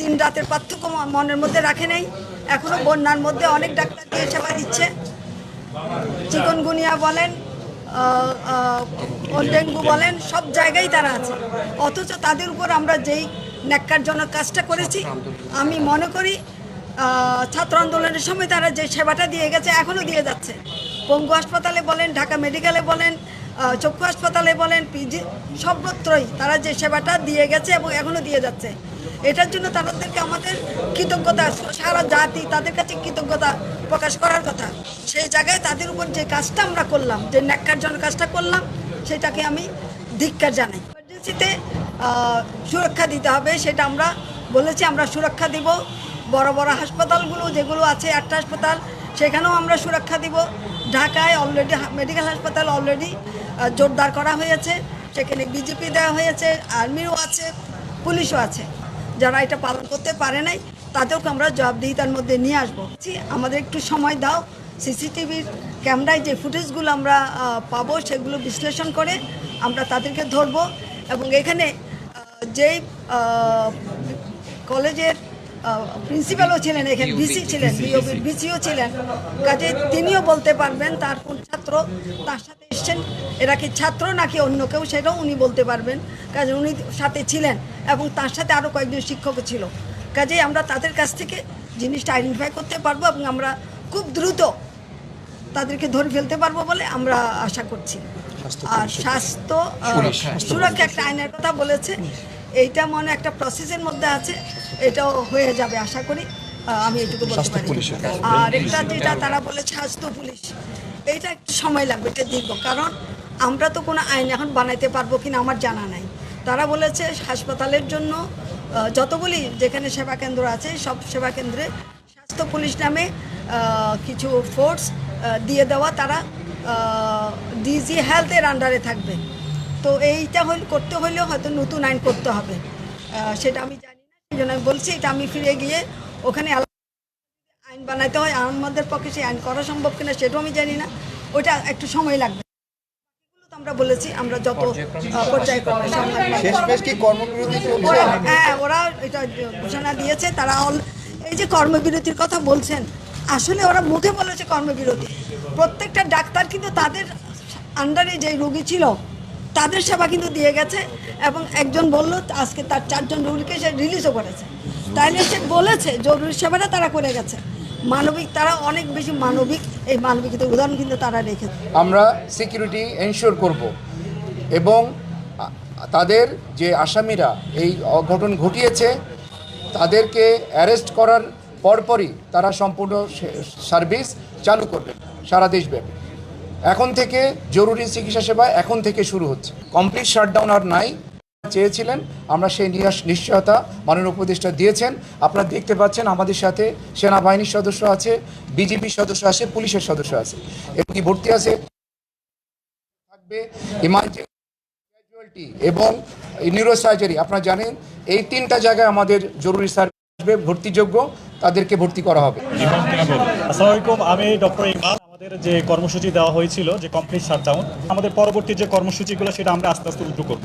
দিন রাতের পার্থক্য মনের মধ্যে রাখে নেই। এখনও বন্যার মধ্যে অনেক ডাক্তার দিয়ে সেবা দিচ্ছে। চিকনগুনিয়া বলেন ডেঙ্গু বলেন, সব জায়গায় তারা আছে। অথচ তাদের উপর আমরা যেই ন্যাক্কারজনক কাজটা করেছি, আমি মনে করি ছাত্র আন্দোলনের সময় তারা যে সেবাটা দিয়ে গেছে এখনও দিয়ে যাচ্ছে। পঙ্গু হাসপাতালে বলেন, ঢাকা মেডিকেলে বলেন চক্ষু হাসপাতালে বলেন, পিজি সর্বত্রই তারা যে সেবাটা দিয়ে গেছে এবং এখনও দিয়ে যাচ্ছে। এটার জন্য তাদেরকে আমাদের কৃতজ্ঞতা, সারা জাতি তাদের কাছে কৃতজ্ঞতা প্রকাশ করার কথা। সেই জায়গায় তাদের উপর যে কাজটা আমরা করলাম, যে ন্যাক্কারজনক কাজটা করলাম, সেটাকে আমি ধিক্কার জানাই। ইমার্জেন্সিতে সুরক্ষা দিতে হবে, সেটা আমরা বলেছি, আমরা সুরক্ষা দিব। বড় বড় হাসপাতালগুলো যেগুলো আছে, একটা হাসপাতাল, সেখানেও আমরা সুরক্ষা দিব। ঢাকায় অলরেডি মেডিকেল হাসপাতাল অলরেডি জোরদার করা হয়েছে। সেখানে বিজেপি দেওয়া হয়েছে, আর্মিও আছে, পুলিশও আছে। যারা এটা পালন করতে পারে নাই তাদেরকে আমরা জবাবদিহিতার মধ্যে নিয়ে আসব। আমাদের একটু সময় দাও। সিসিটিভির ক্যামেরায় যে ফুটেজগুলো আমরা পাবো সেগুলো বিশ্লেষণ করে আমরা তাদেরকে ধরবো এবং এখানে যেই কলেজের প্রিন্সিপালও ছিলেন এখানে ভিসি ছিলেন ভিসিও ছিলেন। কাজে তিনিও বলতে পারবেন তার কোন ছাত্র তার সাথে এসছেন। এরা কি ছাত্র নাকি অন্য কেউ সেটাও উনি বলতে পারবেন। কাজে উনি সাথে ছিলেন এবং তার সাথে আরও কয়েকজন শিক্ষকও ছিল। কাজেই আমরা তাদের কাছ থেকে জিনিসটা আইডেন্টিফাই করতে পারব এবং আমরা খুব দ্রুত তাদেরকে ধরে ফেলতে পারব বলে আমরা আশা করছি। আর স্বাস্থ্য সুরক্ষা। একটা আইনের কথা বলেছে। এইটা মনে একটা প্রসেসের মধ্যে আছে। এটাও হয়ে যাবে আশা করি। আমি এইটুকু বলতে পারি। আর একটা যেটা তারা বলে স্বাস্থ্য পুলিশ এইটা একটু সময় লাগবে এটা দীর্ঘ। কারণ আমরা তো কোনো আইন এখন বানাইতে পারব কিনা আমার জানা নাই। তারা বলেছে হাসপাতালের জন্য যতগুলি যেখানে সেবা কেন্দ্র আছে সব সেবা কেন্দ্রে স্বাস্থ্য পুলিশ নামে কিছু ফোর্স দিয়ে দেওয়া তারা ডিজি হেলথের আন্ডারে থাকবে। তো এইটা হল করতে হলেও হয়তো নতুন আইন করতে হবে। সেটা আমি জানি না সেই জন্য আমি বলছি এটা আমি ফিরে গিয়ে ওখানে আইন বানাইতে হয় আমাদের পক্ষে সেই আইন করা সম্ভব কিনা সেটাও আমি জানি না। ওটা একটু সময় লাগবে। তো আমরা বলেছি আমরা যত পর্যায়ক্রমে ওরা- হ্যাঁ ওরা এটা ঘোষণা দিয়েছে তারা all- এই যে কর্মবিরতির কথা বলছেন আসলে ওরা মুখে বলেছে কর্মবিরতি। প্রত্যেকটা ডাক্তার কিন্তু তাদের আন্ডারে যে রোগী ছিল তাদের সেবা কিন্তু দিয়ে গেছে এবং একজন বলল আজকে তার চারজন রোগীকে সে রিলিজও করেছে। তাইলে বলেছে, জরুরি সেবাটা তারা করে গেছে। মানবিক, তারা অনেক বেশি মানবিক, এই মানবিকতার উদাহরণ কিন্তু তারা রেখেছে আমরা সিকিউরিটি এনশিওর করব এবং তাদের যে আসামিরা এই অঘটন ঘটিয়েছে, তাদেরকে অ্যারেস্ট করার পরপরই তারা সম্পূর্ণ সার্ভিস চালু করবে সারা দেশব্যাপী। এখন থেকে জরুরি চিকিৎসা সেবা এখন থেকে শুরু হচ্ছে। কমপ্লিট শাটডাউন আর নাই চেয়েছিলেন, আমরা সেই নিশ্চয়তা মাননীয় উপদেষ্টা দিয়েছেন। আপনারা দেখতে পাচ্ছেন আমাদের সাথে সেনাবাহিনীর সদস্য আছে বিজেপির সদস্য আছে, পুলিশের সদস্য আছে। এবং কি ভর্তি আছে? থাকবে ইমার্জেন্সি এবং নিউরো সার্জারি আপনারা জানেন, এই তিনটা জায়গায় আমাদের জরুরি সার্ভিস আসবে, ভর্তিযোগ্য, তাদেরকে ভর্তি করা হবে। আমি ডক্টর আমাদের যে কর্মসূচি দেওয়া হয়েছিল, যে কমপ্লিট শাটডাউন আমাদের পরবর্তী যে কর্মসূচিগুলো, সেটা আমরা আস্তে আস্তে উদ্যোগ করব।